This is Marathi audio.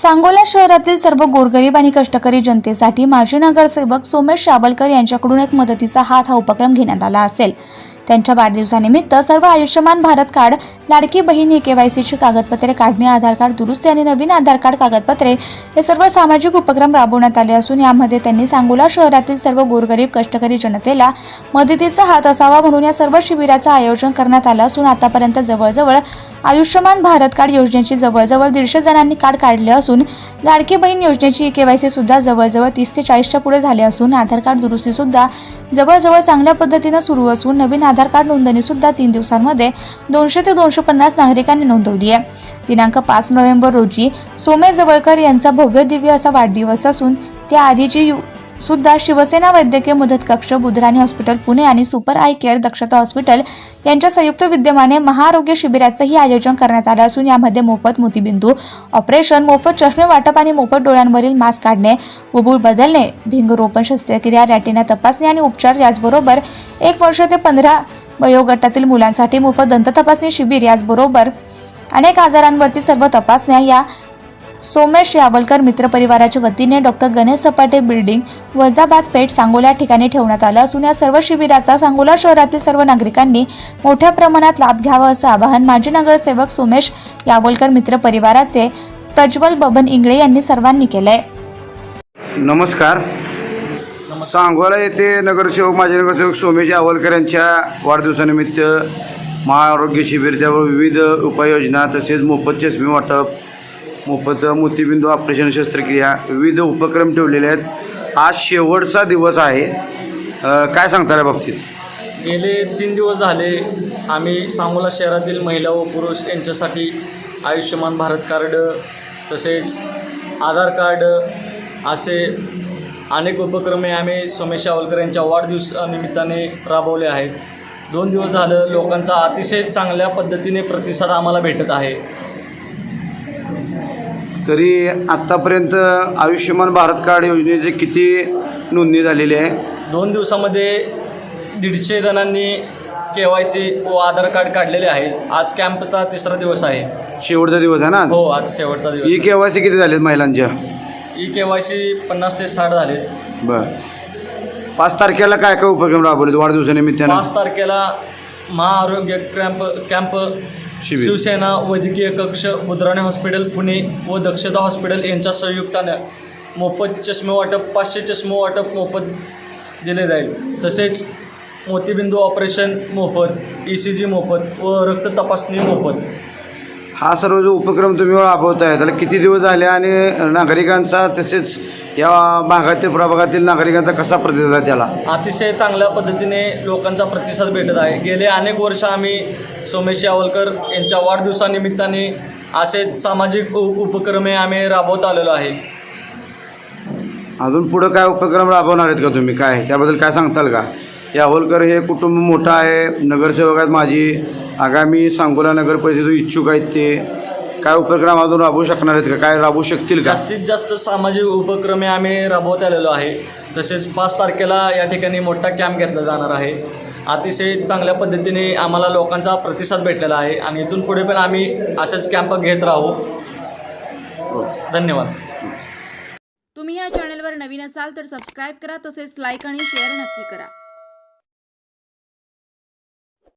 सांगोला शहरातील सर्व गोरगरीब आणि कष्टकरी जनतेसाठी माजी नगरसेवक सोमेश शाबलकर यांच्याकडून एक मदतीचा हात हा उपक्रम घेण्यात आला असेल. त्यांच्या वाढदिवसानिमित्त सर्व आयुष्यमान भारत कार्ड लाडकी बहीण ही केवायसीची कागदपत्रे काढणे आधार कार्ड दुरुस्ती आणि नवीन आधार कार्ड कागदपत्रे हे सर्व सामाजिक उपक्रम राबवण्यात आले असून यामध्ये त्यांनी सांगोला शहरातील सर्व गोरगरीब कष्टकरी जनतेला मदतीचा हात असावा म्हणून या सर्व शिबिराचं आयोजन करण्यात आलं असून आतापर्यंत जवळजवळ आयुष्यमान भारत कार्ड योजनेची जवळजवळ दीडशे जणांनी कार्ड काढले असून लाडकी बहीण योजनेची केवायसी सुद्धा जवळजवळ तीस ते चाळीसच्या पुढे झाले असून आधार कार्ड दुरुस्ती सुद्धा जवळजवळ चांगल्या पद्धतीनं सुरू असून नवीन आधार आधार कार्ड नोंदणी सुद्धा तीन दिवसांमध्ये दोनशे ते दोनशे पन्नास नागरिकांनी नोंदवली आहे. दिनांक पाच नोव्हेंबर रोजी सोम्या जवळकर यांचा भव्य दिव्य असा वाढदिवस असून त्या आधीची यु- सुद्धा शिवसेना वैद्यकीय मदत कक्ष बुधराणी हॉस्पिटल पुणे आणि super eye care Dakshata hospital यांच्या संयुक्त विद्यमाने महाआरोग्य शिबिराचंही आयोजन करण्यात आलं असून यामध्ये मोफत मोतीबिंदू ऑपरेशन मोफत चष्मे वाटप आणि मोफत डोळ्यांवरील मास्क काढणे बुबुळ बदलणे भिंगरोपण शस्त्रक्रिया रॅटिना तपासणी आणि उपचार याचबरोबर एक वर्ष ते पंधरा वयोगटातील मुलांसाठी मोफत दंत तपासणी शिबिर याचबरोबर अनेक आजारांवरती सर्व तपासण्या या सोमेश यावलकर मित्रपरिवाराच्या वतीने डॉक्टर गणेश सपाटे बिल्डिंग वजाबाद पेठ सांगोला ठिकाणी ठेवण्यात आलं असून या सर्व शिबिराचा सांगोला शहरातील सर्व नागरिकांनी मोठ्या प्रमाणात लाभ घ्यावा असं आवाहन माजी नगरसेवक सोमेश यावलकर मित्रपरिवाराचे प्रज्वल बबन इंगळे यांनी सर्वांनी केलंय. नमस्कार. सांगोला येथे नगरसेवक माजी नगरसेवक सोमेश आवलकर यांच्या वाढदिवसानिमित्त महाआरोग्य शिबिर त्यावर विविध उपाययोजना तसेच मोफत चष्मे वाटप मोफत मोतीबिंदू ऑपरेशन शस्त्रक्रिया विविध उपक्रम ठेवलेले आहेत. आज शेवटचा दिवस आहे. काय सांगता या बाबतीत? गेले तीन दिवस झाले आम्ही सांगोला शहरातील महिला व पुरुष यांच्यासाठी आयुष्यमान भारत कार्ड तसेच आधार कार्ड असे अनेक उपक्रमे आम्ही सोमेश सावलकर यांच्या वाढदिवसानिमित्ताने राबवले आहेत. दोन दिवस झालं लोकांचा अतिशय चांगल्या पद्धतीने प्रतिसाद आम्हाला भेटत आहे. तरी आत्तापर्यंत आयुष्यमान भारत कार्ड योजनेचे किती नोंदणी झालेली आहे? दोन दिवसामध्ये दीडशे जणांनी के वाय सी व आधार कार्ड काढलेले आहेत. आज कॅम्पचा तिसरा दिवस आहे. शेवटचा दिवस आहे ना? हो आज शेवटचा ई दिवस के वाय सी किती झालेत महिलांच्या? ई के वाय सी पन्नास ते साठ झाले बर. पाच तारखेला काय काय उपक्रम राबवले वाढदिवसानिमित्तानं? पाच तारखेला महाआरोग्य कॅम्प कॅम्प शिबिर. शिवसेना वैद्यकीय कक्ष बुधराणे हॉस्पिटल पुणे व दक्षता हॉस्पिटल यांच्या संयुक्तानं मोफत चष्मे वाटप पाचशे चष्मे वाटप मोफत दिले जाईल तसेच मोतीबिंदू ऑपरेशन मोफत ई सी जी मोफत व रक्त तपासणी मोफत हा सर्व जो उपक्रम तुम्ही राबवताय त्याला किती दिवस झाले आणि नागरिकांचा तसेच या भागातील प्रभागातील नागरिकांचा कसा प्रतिसाद आहे त्याला? अतिशय चांगल्या पद्धतीने लोकांचा प्रतिसाद भेटत आहे. गेले अनेक वर्ष आम्ही सोमेश यावलकर यांच्या वाढदिवसानिमित्ताने असेच सामाजिक उपक्रमे आम्ही राबवत आलेलो आहे. अजून पुढं काय उपक्रम राबवणार आहेत का तुम्ही? काय? त्याबद्दल काय सांगताल का? यावलकर हे कुटुंब मोठं आहे नगरसेवक आहेत माझी. आगामी सांगोला नगर परिषद इच्छुक आहेत ते काय उपक्रम अजून राबवू शकणार आहेत का? काय राबवू शकतील का? जास्तीत जास्त सामाजिक उपक्रमे आम्ही राबवत आलेलो आहे. तसेच पाच तारखेला या ठिकाणी मोठा कॅम्प घेतला जाणार आहे. अतिशय चांगल्या पद्धतीने आम्हाला लोकांचा प्रतिसाद भेटलेला आहे आणि इथून पुढे पण आम्ही असेच कॅम्प घेत राहू. धन्यवाद. तुम्ही या चॅनलवर नवीन असाल तर सबस्क्राईब करा तसेच लाईक आणि शेअर नक्की करा.